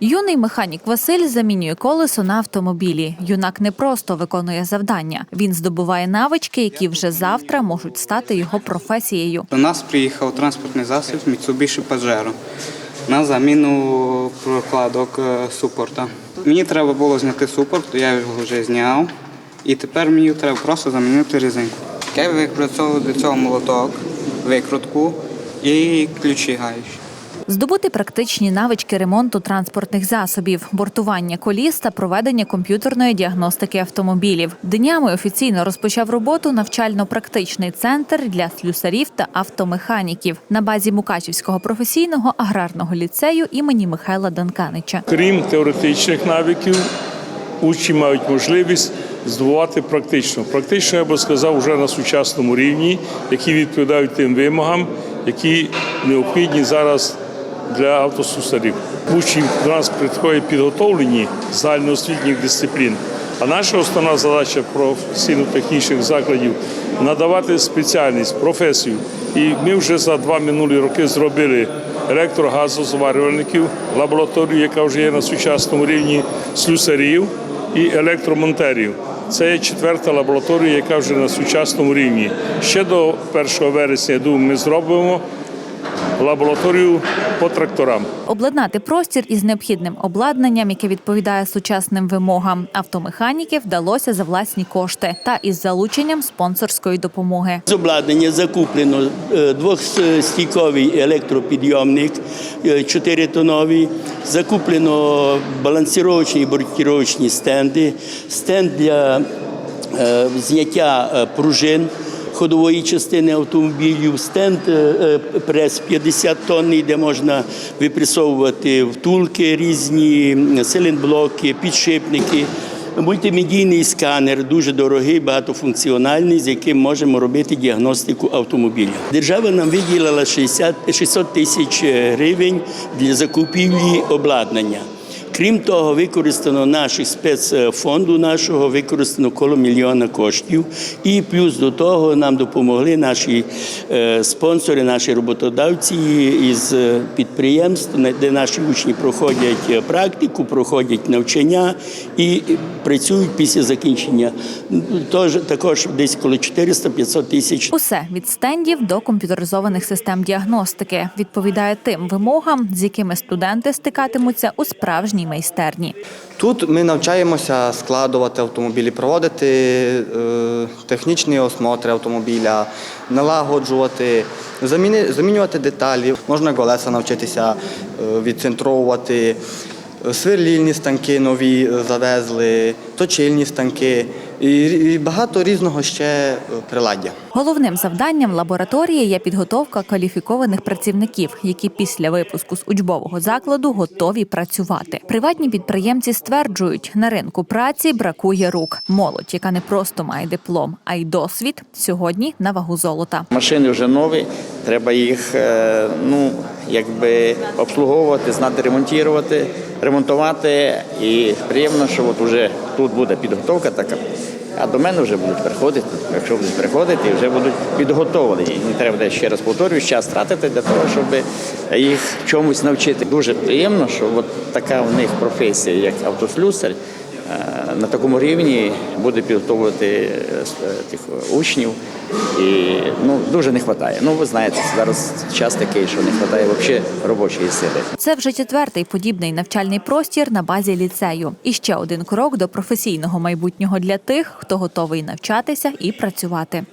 Юний механік Василь замінює колесо на автомобілі. Юнак не просто виконує завдання. Він здобуває навички, які вже завтра можуть стати його професією. До нас приїхав транспортний засіб Mitsubishi Pajero на заміну прокладок е, супорта. Мені треба було зняти супорт, я його вже зняв. І тепер мені треба просто замінити резинку. Я використовую для цього молоток, викрутку і ключі гаючі. Здобути практичні навички ремонту транспортних засобів, бортування коліс та проведення комп'ютерної діагностики автомобілів. Днями офіційно розпочав роботу навчально-практичний центр для слюсарів та автомеханіків на базі Мукачівського професійного аграрного ліцею імені Михайла Данканича. Крім теоретичних навиків, учні мають можливість здобувати практично. Практично, я би сказав, вже на сучасному рівні, які відповідають тим вимогам, які необхідні зараз для автосусарів. Учні до нас приходять підготовлені загальноосвітніх дисциплін. А наша основна задача професійно-технічних закладів надавати спеціальність, професію. І ми вже за два минулі роки зробили електрогазозварювальників, лабораторію, яка вже є на сучасному рівні слюсарів і електромонтерів. Це є четверта лабораторія, яка вже на сучасному рівні. Ще до 1 вересня, я думаю, ми зробимо лабораторію по тракторам. Обладнати простір із необхідним обладнанням, яке відповідає сучасним вимогам автомеханіки, вдалося за власні кошти та із залученням спонсорської допомоги. З обладнання закуплено е, двохстійковий електропідйомник, 4-тоновий, закуплено балансіровочні і бортіровочні стенди, стенд для е, зняття е, пружин ходової частини автомобілів, стенд е, е, прес 50 тонний, де можна випресовувати втулки різні, силінблоки, підшипники. Мультимедійний сканер дуже дорогий, багатофункціональний, з яким можемо робити діагностику автомобіля. Держава нам виділила 60, 600 тисяч гривень для закупівлі обладнання. Крім того, використано наших спецфонду нашого, використано коло мільйона коштів. І плюс до того нам допомогли наші е, спонсори, наші роботодавці із е, підприємств, де наші учні проходять е, практику, проходять навчання і працюють після закінчення. Тож також десь коло 400-500 тисяч Усе від стендів до комп'ютеризованих систем діагностики відповідає тим вимогам, з якими студенти стикатимуться у справжній майстерні. Тут ми навчаємося складувати автомобілі, проводити е, технічні осмотри автомобіля, налагоджувати, замінювати деталі. Можна колеса навчитися е, відцентровувати. Сверлільні станки нові е, завезли, точильні станки і, багато різного ще е, приладдя. Головним завданням лабораторії є підготовка кваліфікованих працівників, які після випуску з учбового закладу готові працювати. Приватні підприємці стверджують, на ринку праці бракує рук. Молодь, яка не просто має диплом, а й досвід, сьогодні на вагу золота. Машини вже нові, треба їх е, ну, якби обслуговувати, знати ремонтувати, ремонтувати. І приємно, що от вже тут буде підготовка така. А до мене вже будуть приходити. Якщо будуть приходити, вже будуть підготовлені. Не треба ще раз повторюю, час тратити для того, щоб їх чомусь навчити. Дуже приємно, що от така у них професія, як автослюсар, е, на такому рівні буде підготовувати е, тих учнів. І ну дуже не вистачає. Ну ви знаєте, зараз час такий, що не вистачає взагалі робочої сили. Це вже четвертий подібний навчальний простір на базі ліцею. І ще один крок до професійного майбутнього для тих, хто готовий навчатися і працювати.